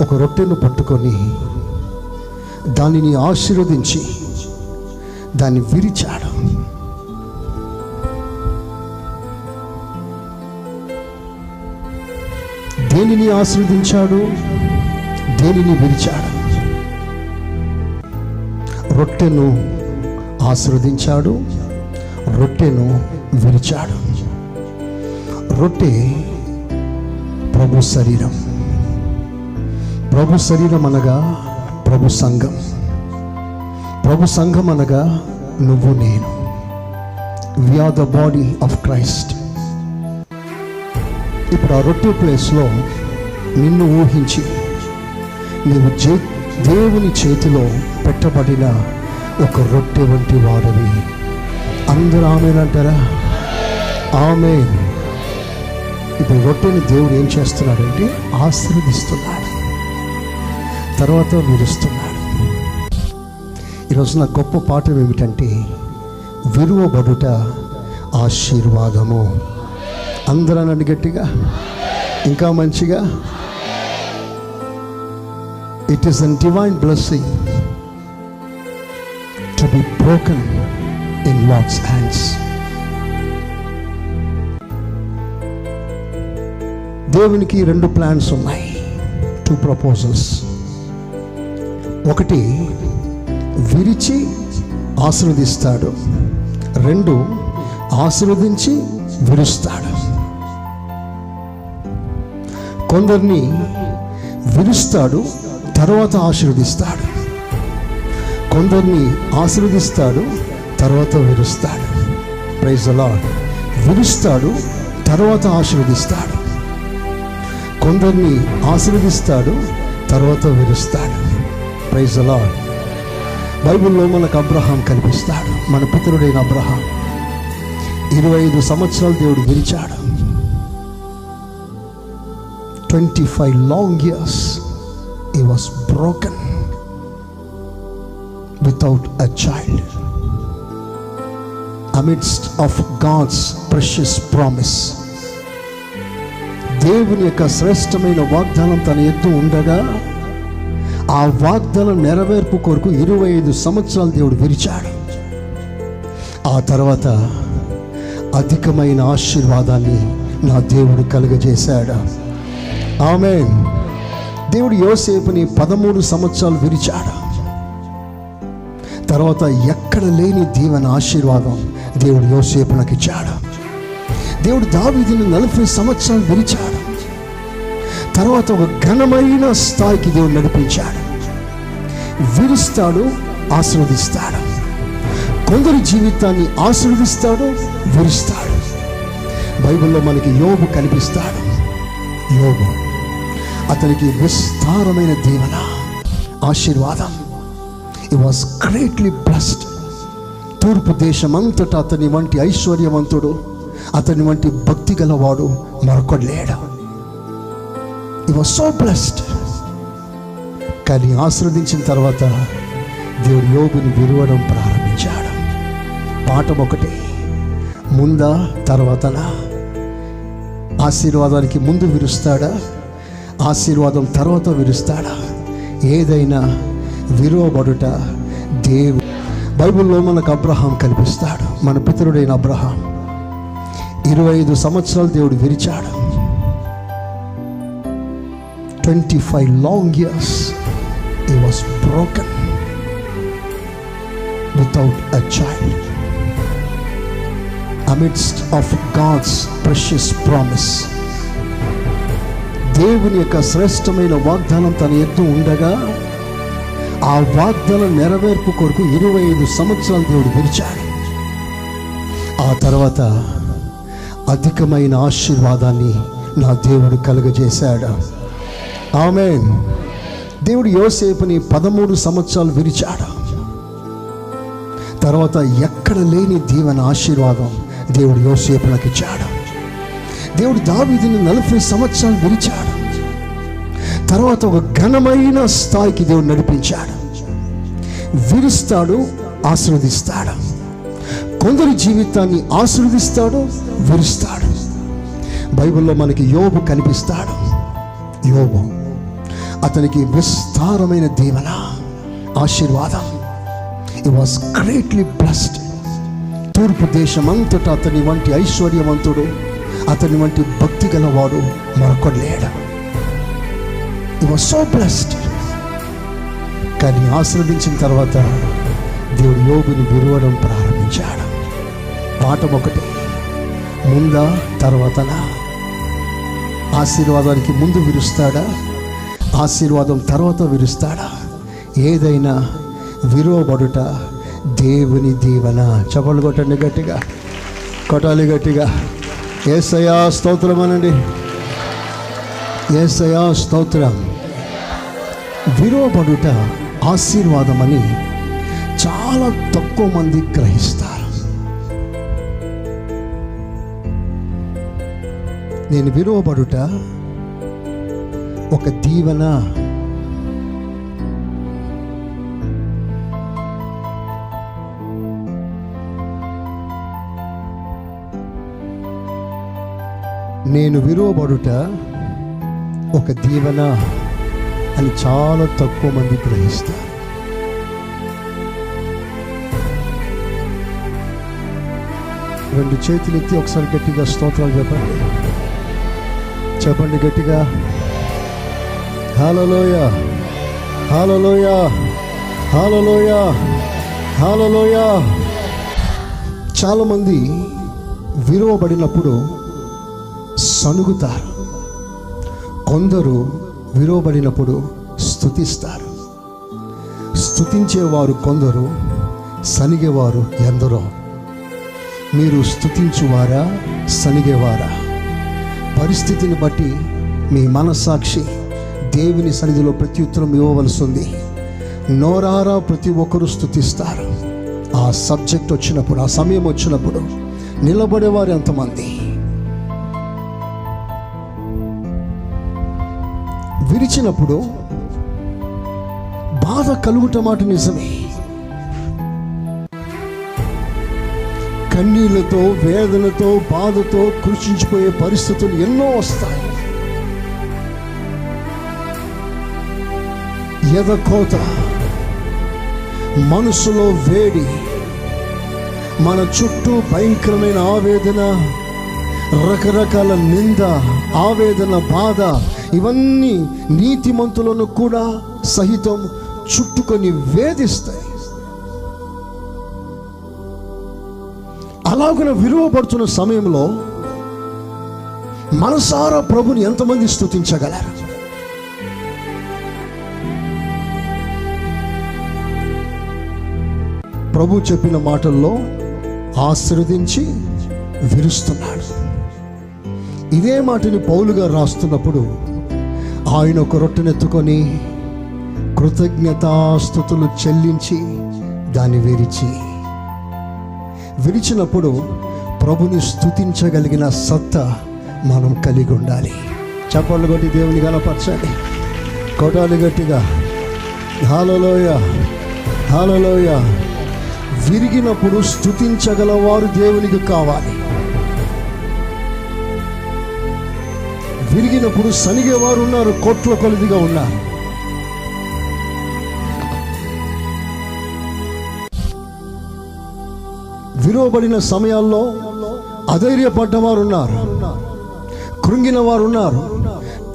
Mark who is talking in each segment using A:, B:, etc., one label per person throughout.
A: ఒక రొట్టెను పట్టుకొని దానిని ఆశీర్వదించి దాన్ని విరిచాడు. దేనిని ఆశీర్వదించాడు? దేనిని విరిచాడు? రొట్టెను ఆశీర్వదించాడు రొట్టెను విరిచాడు. రొట్టె ప్రభు శరీరం. ప్రభు శరీరం అనగా ప్రభు సంఘం. ప్రభు సంఘం అనగా నువ్వు నేను. We are the body of Christ ఇప్పుడు ఆ రొట్టె ప్లేస్లో నిన్ను ఊహించి నీవు జే దేవుని చేతిలో పెట్టబడిన ఒక రొట్టె వంటి వాడవి. అందరూ ఆమెనంటారా ఆమె ఇప్పుడు రొట్టెని దేవుడు ఏం చేస్తున్నాడంటే ఆశీర్వదిస్తున్నాడు. తర్వాత విరుస్తున్నాడు ఈరోజు నా గొప్ప పాఠం ఏమిటంటే విరువబడుట ఆశీర్వాదము. అందరూ అనండి గట్టిగా ఇంకా మంచిగా. It is an divine blessing to be broken in Lord's hands దేవునికి రెండు ప్లాన్స్ ఉన్నాయి. టూ ప్రపోజల్స్ ఒకటి విరిచి ఆశీర్వదిస్తాడు. రెండు ఆశీర్వదించి విరుస్తాడు. కొందరిని విరుస్తాడు తర్వాత ఆశీర్వదిస్తాడు. కొందరిని ఆశీర్వదిస్తాడు తర్వాత విరుస్తాడు. ప్రైజ్ అలా విరుస్తాడు తర్వాత ఆశీర్వదిస్తాడు. కొందరిని ఆశీర్వదిస్తాడు తర్వాత విరుస్తాడు. ప్రైజ్ అలా బైబిల్లో మనకు అబ్రహాం కనిపిస్తాడు. మన పితరుడైన అబ్రహాం. ఇరవై ఐదు సంవత్సరాలు దేవుడు విరిచాడు. Twenty five long years he was broken without a child amidst of God's precious promise దేవుని యొక్క శ్రేష్టమైన వాగ్దానం తన ఎత్తు ఉండగా ఆ వాగ్దానం నెరవేర్పు కొరకు ఇరవై ఐదు సంవత్సరాలు దేవుడు విరిచాడు. ఆ తర్వాత అధికమైన ఆశీర్వాదాన్ని నా దేవుడు కలుగజేశాడు. ఆమె దేవుడు యోసేపుని పదమూడు సంవత్సరాలు విరిచాడు. తర్వాత ఎక్కడ లేని దీవెన ఆశీర్వాదం దేవుడు యోసేపునకి ఇచ్చాడు దేవుడు దావీదుని నలభై సంవత్సరాలు విరిచాడు. తర్వాత ఒక ఘనమైన స్థాయికి దేవుడు నడిపించాడు. విరుస్తాడు ఆశీర్వదిస్తాడు. కొందరి జీవితాన్ని ఆశీర్వదిస్తాడు విరుస్తాడు. బైబిల్లో మనకి యోగు కనిపిస్తాడు. యోగు అతనికి విస్తారమైన దీవెన ఆశీర్వాదం. ఇట్ వాస్ గ్రేట్లీ బ్లస్డ్ తూర్పు దేశం అంతటా అతని వంటి ఐశ్వర్యవంతుడు అతని వంటి భక్తి గలవాడు మరొకడు లేడు. ఈ వాజ్ సో బ్లెస్డ్ కానీ ఆశీర్వదించిన తర్వాత దేవుడు యోగుని విరవడం ప్రారంభించాడు. పాఠం ఒకటి. ముందా తర్వాతనా? ఆశీర్వాదానికి ముందు విరుస్తాడా? ఆశీర్వాదం తర్వాత విరుస్తాడా? ఏదైనా విరువబడుట దేవు బైబిల్లో మనకు అబ్రహాం కనిపిస్తాడు. మన పితరుడైన అబ్రహాం. ఇరవై ఐదు సంవత్సరాలు దేవుడు విరిచాడు. Twenty five long years he was broken without a child amidst of God's precious promise దేవుని యొక్క శ్రేష్టమైన వాగ్దానం తన ఎత్తు ఉండగా ఆ వాగ్దానం నెరవేర్పు కొరకు ఇరవై ఐదు సంవత్సరాలు దేవుడు విరిచాడు. ఆ తర్వాత అధికమైన ఆశీర్వాదాన్ని నా దేవుడు కలుగజేశాడు. ఆమె దేవుడు యోసేపుని పదమూడు సంవత్సరాలు విరిచాడు. తర్వాత ఎక్కడ లేని దీవెన ఆశీర్వాదం దేవుడు యోసేపులకు ఇచ్చాడు. దేవుడు దావీదిని నలభై సంవత్సరాలు విరిచాడు. తర్వాత ఒక ఘనమైన స్థాయికి దేవుడు నడిపించాడు. విరుస్తాడు ఆశీర్వదిస్తాడు. కొందరి జీవితాన్ని ఆశీర్వదిస్తాడు విరుస్తాడు. బైబిల్లో మనకి యోబు కనిపిస్తాడు. యోబు అతనికి విస్తారమైన దీవెన ఆశీర్వాదం. ఈ వాస్ గ్రేట్లీ బ్లస్డ్ తూర్పు దేశమంతటా అతని వంటి ఐశ్వర్యవంతుడు అతని వంటి భక్తి గలవాడు మరొకడు లేడు. ఈ వాజ్ సో బ్లస్డ్ కానీ ఆశ్రదించిన తర్వాత దేవుడు యోగుని విరవడం ప్రారంభించాడు. పాఠం ఒకటి. ముందా తర్వాతనా? ఆశీర్వాదానికి ముందు విరుస్తాడా? ఆశీర్వాదం తర్వాత విరుస్తాడా? ఏదైనా విలువబడుట దేవుని దీవన. చపలు కొట్టండి గట్టిగా. కొట్టాలి గట్టిగా. ఏసయా స్తోత్రం అనండి. ఏసయా స్తోత్రం. విరువబడుట ఆశీర్వాదమని చాలా తక్కువ మంది గ్రహిస్తారు. నేను విలువబడుట ఒక దీవెన. నేను విలువబడుట ఒక దీవెన అని చాలా తక్కువ మంది గ్రహిస్తారు. రెండు చేతులు ఎత్తి ఒకసారి గట్టిగా స్తోత్రాలు చెప్పండి. చెప్పండి గట్టిగా. హాలలోయ హాలలోయ హాలలోయ హాలలోయ. చాలామంది విలువబడినప్పుడు సనుగుతారు కొందరు విలువబడినప్పుడు స్థుతిస్తారు స్థుతించేవారు కొందరు సనిగేవారు ఎందరో. మీరు స్థుతించువారా సనిగేవారా పరిస్థితిని బట్టి మీ మనస్సాక్షి దేవుని సన్నిధిలో ప్రత్యుత్తరం ఇవ్వవలసి ఉంది నోరారా ప్రతి ఒక్కరూ స్థుతిస్తారు ఆ సబ్జెక్ట్ వచ్చినప్పుడు ఆ సమయం వచ్చినప్పుడు నిలబడేవారు ఎంతమంది? విరిచినప్పుడు బాధ కలుగుట మాట నిజమే. కన్నీళ్ళతో వేదనతో బాధతో కృషించిపోయే పరిస్థితులు ఎన్నో వస్తాయి. ఎదకోత మనసులో వేడి. మన చుట్టూ భయంకరమైన ఆవేదన రకరకాల నింద ఆవేదన బాధ ఇవన్నీ నీతిమంతులను కూడా సహితం చుట్టుకొని వేధిస్తాయి. అలాగున విలువపడుతున్న సమయంలో మనసారా ప్రభుని ఎంతమంది స్థుతించగలరు ప్రభు చెప్పిన మాటల్లో ఆశీర్వదించి విరుస్తున్నాడు. ఇదే మాటని పౌలుగా రాస్తున్నప్పుడు ఆయన ఒక రొట్టెనెత్తుకొని కృతజ్ఞతాస్థుతులు చెల్లించి దాన్ని విరిచి విరిచినప్పుడు ప్రభుని స్థుతించగలిగిన సత్తా మనం కలిగి ఉండాలి. చప్పళ్ళు కొట్టి దేవుని కనపరచండి కొట్టాలి గట్టిగా. హాలలోయ హాలలోయ విరిగినప్పుడు స్థుతించగలవారు దేవునికి కావాలి. విరిగినప్పుడు సనిగేవారు ఉన్నారు కోట్ల కొలిదిగా ఉన్నారు. విలువబడిన సమయాల్లో అధైర్యపడ్డవారు ఉన్నారు కృంగిన వారు ఉన్నారు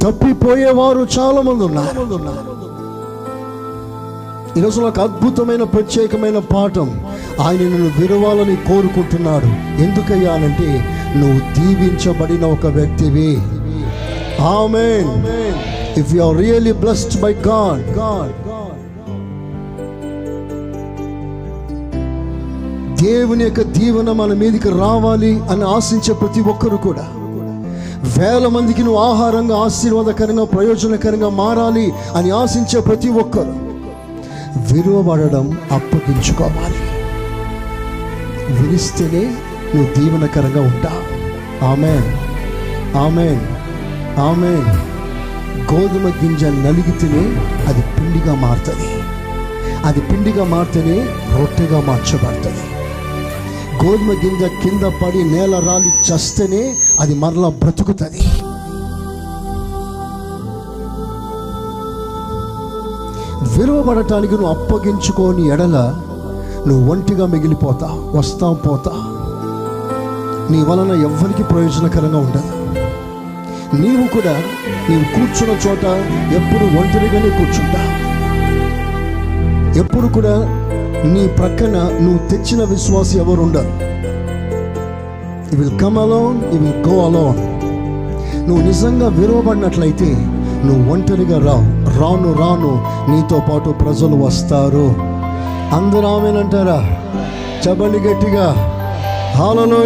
A: తప్పిపోయేవారు చాలా మంది ఉన్నారు ఈరోజు నాకు అద్భుతమైన ప్రత్యేకమైన పాఠం ఆయన నన్ను విరవాలని కోరుకుంటున్నాడు. ఎందుకయ్యా అంటే నువ్వు దీవించబడిన ఒక వ్యక్తివి. Amen if you are really blessed by God God దేవుని యొక్క దీవెన మన మీదకి రావాలి అని ఆశించే ప్రతి ఒక్కరు కూడా. వేల మందికి నువ్వు ఆహారంగా ఆశీర్వాదకరంగా ప్రయోజనకరంగా మారాలి అని ఆశించే ప్రతి ఒక్కరు విలువబడడం అప్పగించుకోవాలి. విరిస్తేనే నువ్వు దీవెనకరంగా ఉంటావు ఆమె ఆమె ఆమె గోధుమ గింజ నలిగితేనే అది పిండిగా మారుతుంది. అది పిండిగా మారితేనే రొట్టెగా మార్చబడుతుంది. గోధుమ గింజ కింద పడి నేల రాలి చస్తేనే అది మరలా బ్రతుకుతుంది. విలువబడటానికి నువ్వు అప్పగించుకోని ఎడల నువ్వు ఒంటిగా మిగిలిపోతా వస్తా పోతా. నీ వలన ఎవ్వరికి ప్రయోజనకరంగా ఉండదు. నీవు కూడా నీవు కూర్చున్న చోట ఎప్పుడు ఒంటరిగానే కూర్చుంటా. ఎప్పుడు కూడా నీ ప్రక్కన నువ్వు తెచ్చిన విశ్వాసం ఎవరు ఉండరు will come alone he will go alone నువ్వు నిజంగా విలువబడినట్లయితే నువ్వు ఒంటరిగా రావు. రాను రాను నీతో పాటు ప్రజలు వస్తారు. అందరూ ఆమెనంటారా? చబలి గట్టిగా. హాలలో